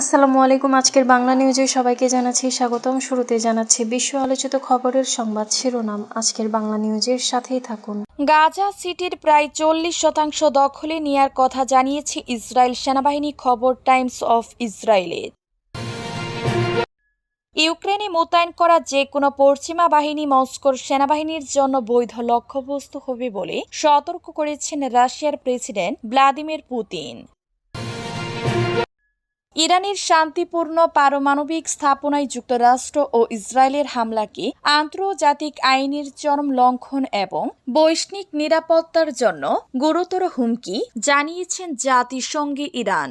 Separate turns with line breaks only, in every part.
আসসালামু আলাইকুম, আজকের বাংলা নিউজে সবাইকে জানাচ্ছি স্বাগতম। শুরুতে জানাচ্ছি বিশ্ব আলোচিত খবরের সংবাদ শিরোনাম। আজকের বাংলা নিউজের সাথেই থাকুন।
গাজা সিটির প্রায় চল্লিশ শতাংশ দখলে নেয়ার কথা জানিয়েছে ইসরায়েল সেনাবাহিনী, খবর টাইমস অফ ইসরায়েলের ইউক্রেনে মোতায়েন করা যে কোনো পশ্চিমা বাহিনী মস্কোর সেনাবাহিনীর জন্য বৈধ লক্ষ্যবস্তু হবে বলে সতর্ক করেছেন রাশিয়ার প্রেসিডেন্ট ভ্লাদিমির পুতিন। ইরানের শান্তিপূর্ণ পারমাণবিক স্থাপনায় যুক্তরাষ্ট্র ও ইসরায়েলের হামলাকে আন্তর্জাতিক আইনের চরম লঙ্ঘন এবং বৈষ্ণিক নিরাপত্তার জন্য গুরুতর হুমকি জানিয়েছেন জাতিসংঘে ইরান।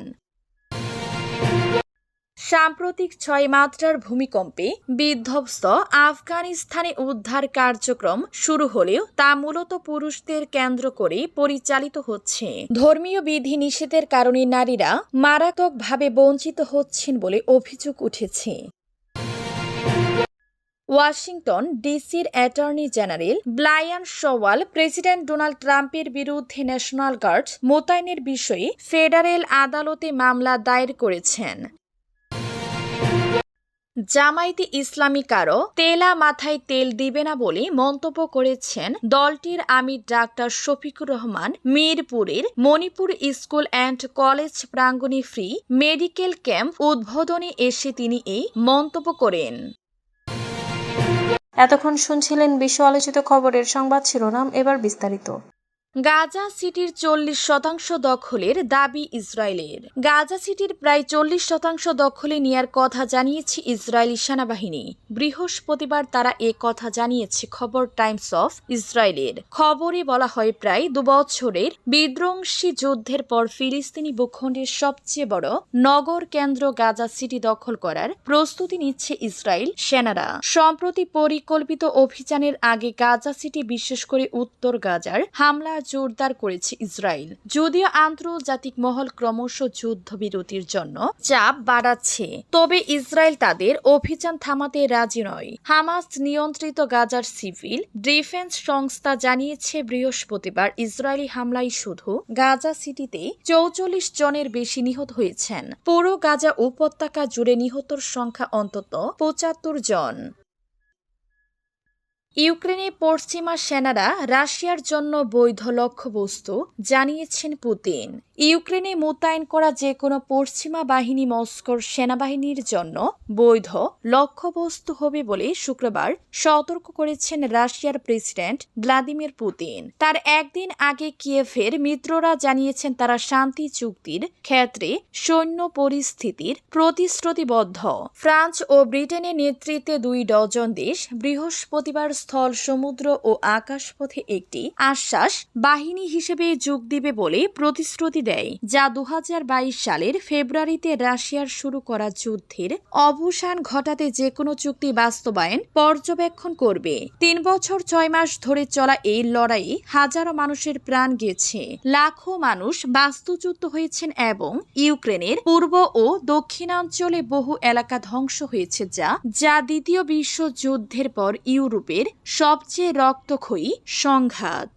সাম্প্রতিক ছয় মাত্রার ভূমিকম্পে বিধ্বস্ত আফগানিস্তানে উদ্ধার কার্যক্রম শুরু হলেও তা মূলত পুরুষদের কেন্দ্র করে পরিচালিত হচ্ছে। ধর্মীয় বিধি নিষেধের কারণে নারীরা মারাত্মকভাবে বঞ্চিত হচ্ছেন বলে অভিযোগ উঠেছে। ওয়াশিংটন ডিসির attorney general Brian Schwalb president Donald ট্রাম্পের বিরুদ্ধে ন্যাশনাল গার্ড মোতায়েনের বিষয়ে ফেডারেল আদালতে মামলা দায়ের করেছেন। জামায়াতে ইসলামী কারও তেলা মাথায় তেল দিবে না বলে মন্তব্য করেছেন দলটির আমির ডাক্তার শফিকুর রহমান মিরপুরের মণিপুর স্কুল অ্যান্ড কলেজ প্রাঙ্গণে ফ্রি মেডিকেল ক্যাম্প উদ্বোধনে এসে তিনি এই মন্তব্য করেন।
এতক্ষণ শুনছিলেন বিশ্ব আলোচিত খবরের সংবাদ শিরোনাম, এবার বিস্তারিত।
গাজা সিটির চল্লিশ শতাংশ দখলের দাবি ইসরায়েলের। গাজা সিটির প্রায় চল্লিশ শতাংশ দখলে নেয়ার কথা জানিয়েছে ইসরায়েলি সেনাবাহিনী। বৃহস্পতিবার তারা এ কথা জানিয়েছে, খবর টাইমস অফ ইসরায়েলের। খবরে বলা হয়, প্রায় দুবছরের বিধ্বংসী যুদ্ধের পর ফিলিস্তিনি ভূখণ্ডের সবচেয়ে বড় নগর কেন্দ্র গাজা সিটি দখল করার প্রস্তুতি নিচ্ছে ইসরায়েল সেনারা। সম্প্রতি পরিকল্পিত অভিযানের আগে গাজা সিটি, বিশেষ করে উত্তর গাজার হামলা জোরদার করেছে ইসরায়েল। যদিও আন্তর্জাতিক মহল ক্রমশ যুদ্ধবিরতির জন্য চাপ বাড়াচ্ছে, তবে ইসরায়েল তাদের অভিযান থামাতে রাজি নয়। হামাস নিয়ন্ত্রিত গাজার সিভিল ডিফেন্স সংস্থা জানিয়েছে, বৃহস্পতিবার ইসরায়েলি হামলায় শুধু গাজা সিটিতে চৌচল্লিশ জনের বেশি নিহত হয়েছেন। পুরো গাজা উপত্যকা জুড়ে নিহতর সংখ্যা অন্তত পঁচাত্তর জন। ইউক্রেনে পশ্চিমা সেনারা রাশিয়ার জন্য বৈধ লক্ষ্যবস্তু, জানিয়েছেন পুতিন। ইউক্রেনে মোতায়েন করা যে কোনো পশ্চিমা বাহিনী মস্কোর সেনাবাহিনীর জন্য বৈধ লক্ষ্যবস্তু হবে বলে শুক্রবার সতর্ক করেছেন রাশিয়ার প্রেসিডেন্ট ভ্লাদিমির পুতিন। তার একদিন আগে কিয়েভের মিত্ররা জানিয়েছেন তারা শান্তি চুক্তির ক্ষেত্রে সৈন্য পরিস্থিতির প্রতিশ্রুতিবদ্ধ। ফ্রান্স ও ব্রিটেনের নেতৃত্বে দুই ডজন দেশ বৃহস্পতিবার স্থল, সমুদ্র ও আকাশপথে একটি আশ্বাস বাহিনী হিসেবে যোগ দিবে বলে প্রতিশ্রুতি দেয়, যা দুহাজার বাইশ সালের ফেব্রুয়ারিতে রাশিয়ার শুরু করা যুদ্ধের অবসান ঘটাতে যে কোনো চুক্তি বাস্তবায়ন পর্যবেক্ষণ করবে। তিন বছর ছয় মাস ধরে চলা এই লড়াইয়ে হাজারো মানুষের প্রাণ গেছে। লাখো মানুষ বাস্তুচ্যুত হয়েছেন এবং ইউক্রেনের পূর্ব ও দক্ষিণাঞ্চলে বহু এলাকা ধ্বংস হয়েছে, যা যা দ্বিতীয় বিশ্বযুদ্ধের পর ইউরোপের সবচেয়ে রক্তক্ষয়ী সংঘাত।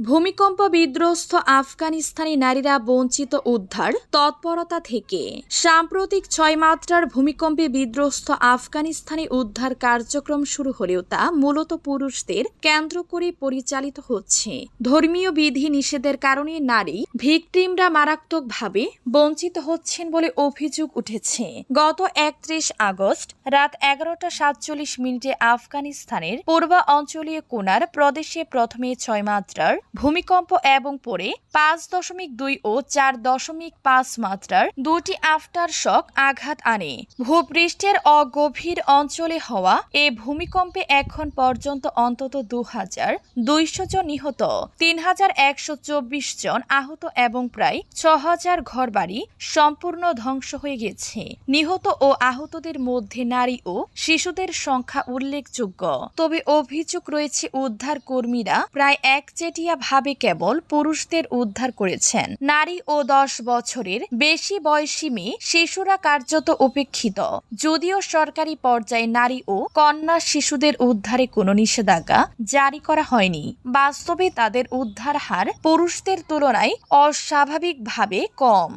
ভূমিকম্প বিধ্বস্ত আফগানিস্তানি নারীরা বঞ্চিত উদ্ধার তৎপরতা থেকে। সাম্প্রতিক ছয় মাত্রার ভূমিকম্পে বিধ্বস্ত আফগানিস্তানি উদ্ধার কার্যক্রম শুরু হলেও তা মূলত পুরুষদের কেন্দ্র করে পরিচালিত হচ্ছে। ধর্মীয় বিধি নিষেধের কারণে নারী ভিকটিমরা মারাত্মকভাবে বঞ্চিত হচ্ছেন বলে অভিযোগ উঠেছে। গত একত্রিশ আগস্ট রাত এগারোটা সাতচল্লিশ মিনিটে আফগানিস্তানের পূর্ব অঞ্চলীয় কোনার প্রদেশে প্রথমে ছয় মাত্রার ভূমিকম্প এবং পরে পাঁচ দশমিক দুই ও চার দশমিক পাঁচ মাত্রার দুটি আফটার শক আঘাত আনে। ভূপৃষ্ঠের অগভীর অঞ্চলে হওয়া এ ভূমিকম্পে এখন পর্যন্ত অন্তত দু হাজার দুইশো জন নিহত তিন হাজার একশো চব্বিশ জন আহত এবং প্রায় ছ হাজার ঘরবাড়ি সম্পূর্ণ ধ্বংস হয়ে গেছে। নিহত ও আহতদের মধ্যে নারী ও শিশুদের সংখ্যা উল্লেখযোগ্য। তবে অভিযোগ রয়েছে উদ্ধার কর্মীরা প্রায় একচেটিয়া ভাবে কেবল পুরুষদের উদ্ধার করেছেন। নারী ও দশ বছরের বেশি বয়সী মেয়ে শিশুরা কার্যত উপেক্ষিত। যদিও সরকারি পর্যায়ে নারী ও কন্যা শিশুদের উদ্ধারে কোনো নিষেধাজ্ঞা জারি করা হয়নি, বাস্তবে তাদের উদ্ধার হার পুরুষদের তুলনায় অস্বাভাবিকভাবে কম।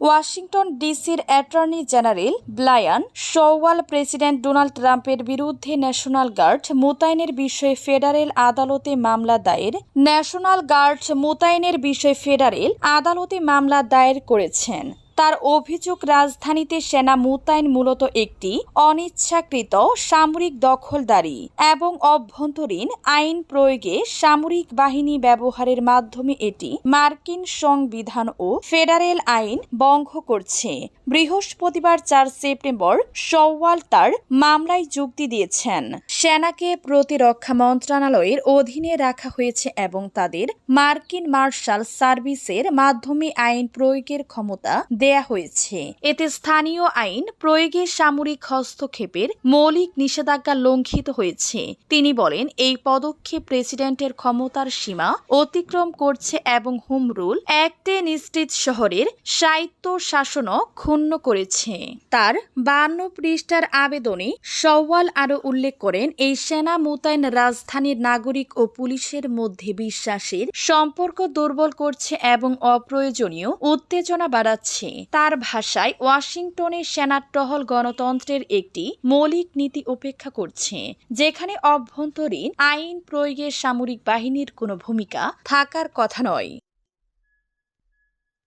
ওয়াশিংটন ডিসির attorney general Brian Schwalb president Donald ট্রাম্পের বিরুদ্ধে ন্যাশনাল গার্ড মোতায়েনের বিষয়ে ফেডারেল আদালতে মামলা দায়ের। ন্যাশনাল গার্ড মোতায়েনের বিষয়ে ফেডারেল আদালতে মামলা দায়ের করেছেন। তার অভিযোগ রাজধানীতে সেনা মোতায়েন মূলত একটি অনিচ্ছাকৃত সামরিক দখলদারি এবং অভ্যন্তরীণ আইন প্রয়োগে সামরিক বাহিনী ব্যবহারের মাধ্যমে এটি মার্কিন সংবিধান ও ফেডারেল আইন ভঙ্গ করছে। বৃহস্পতিবার চার সেপ্টেম্বর সওয়াল তার মামলায় যুক্তি দিয়েছেন। সেনাকে প্রতিরক্ষা মন্ত্রণালয়ের অধীনে রাখা হয়েছে এবং তাদের মার্কিন মার্শাল সার্ভিসের মাধ্যমে আইন প্রয়োগের ক্ষমতা দেয়া হয়েছে। এতে স্থানীয় আইন প্রয়োগে সামরিক হস্তক্ষেপের মৌলিক নিষেধাজ্ঞা লঙ্ঘিত হয়েছে। তিনি বলেন, এই পদক্ষেপ প্রেসিডেন্টের ক্ষমতার সীমা অতিক্রম করছে এবং হোম রুল অ্যাক্টে নিশ্চিত শহরের সাহিত্য শাসনও ক্ষুণ্ণ করেছে। তার বান্ন পৃষ্ঠার আবেদনে সওয়াল আরও উল্লেখ করেন, এই সেনা মোতায়েন রাজধানীর নাগরিক ও পুলিশের মধ্যে বিশ্বাসের সম্পর্ক দুর্বল করছে এবং অপ্রয়োজনীয় উত্তেজনা বাড়াচ্ছে। তার ভাষায় ওয়াশিংটনের সেনার টহল গণতন্ত্রের একটি মৌলিক নীতি উপেক্ষা করছে, যেখানে অভ্যন্তরীণ আইন প্রয়োগের সামরিক বাহিনীর কোনো ভূমিকা থাকার কথা নয়।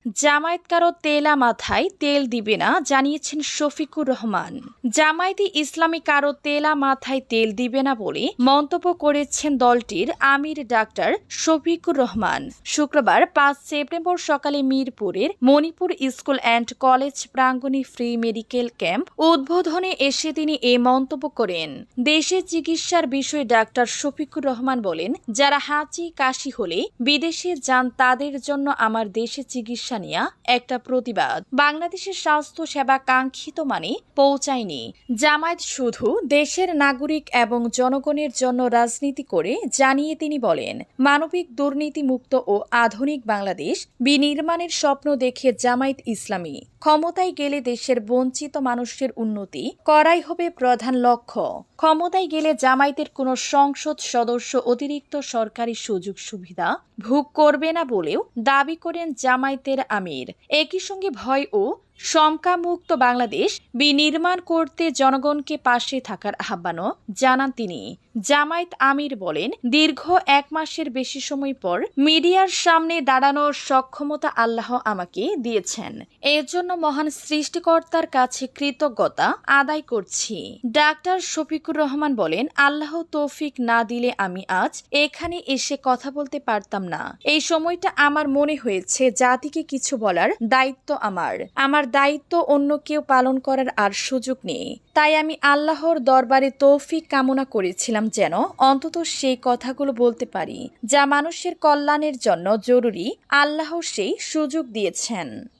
জামায়াত কারও তেলা মাথায় তেল দিবে না, জানিয়েছেন শফিকুর রহমান। জামায়াতে ইসলামী কারও তেলা মাথায় তেল দিবে না বলে মন্তব্য করেছেন দলটির আমির ডাক্তার শফিকুর রহমান। শুক্রবার পাঁচ সেপ্টেম্বর সকালে মিরপুরের মণিপুর স্কুল অ্যান্ড কলেজ প্রাঙ্গণে ফ্রি মেডিকেল ক্যাম্প উদ্বোধনে এসে তিনি এ মন্তব্য করেন। দেশে চিকিৎসার বিষয়ে ডাক্তার শফিকুর রহমান বলেন, যারা হাঁচি কাশি হলে বিদেশে যান তাদের জন্য আমার দেশে চিকিৎসা নেওয়া একটা প্রতিবাদ। বাংলাদেশের স্বাস্থ্য সেবা কাঙ্ক্ষিত মানে পৌঁছায়নি। জামায়াত শুধু দেশের নাগরিক এবং জনগণের জন্য রাজনীতি করে জানিয়ে তিনি বলেন, মানবিক দুর্নীতি মুক্ত ও আধুনিক বাংলাদেশ বিনির্মাণের স্বপ্ন দেখে জামায়াত ইসলামী। ক্ষমতায় গেলে দেশের বঞ্চিত মানুষের উন্নতি করাই হবে প্রধান লক্ষ্য। ক্ষমতায় গেলে জামায়াতের কোনো সংসদ সদস্য অতিরিক্ত সরকারি সুযোগ সুবিধা ভোগ করবে না বলেও দাবি করেন জামায়াতের আমির। একই সঙ্গে ভয় ও শঙ্কামুক্ত বাংলাদেশ বিনির্মাণ করতে জনগণকে পাশে থাকার আহ্বানও জানান তিনি। জামায়াত আমির বলেন, দীর্ঘ এক মাসের বেশি সময় পর মিডিয়ার সামনে দাঁড়ানোর সক্ষমতা আল্লাহ আমাকে দিয়েছেন। এর জন্য মহান সৃষ্টিকর্তার কাছে কৃতজ্ঞতা আদায় করছি। ডাক্তার শফিকুর রহমান বলেন, আল্লাহ তৌফিক না দিলে আমি আজ এখানে এসে কথা বলতে পারতাম না। এই সময়টা আমার মনে হয়েছে জাতিকে কিছু বলার দায়িত্ব আমার। আমার দায়িত্ব অন্য কেউ পালন করার আর সুযোগ নেই। তাই আমি আল্লাহর দরবারে তৌফিক কামনা করেছিলাম যেন অন্তত সেই কথাগুলো বলতে পারি, যা মানুষের কল্যাণের জন্য জরুরি। আল্লাহ সেই সুযোগ দিয়েছেন।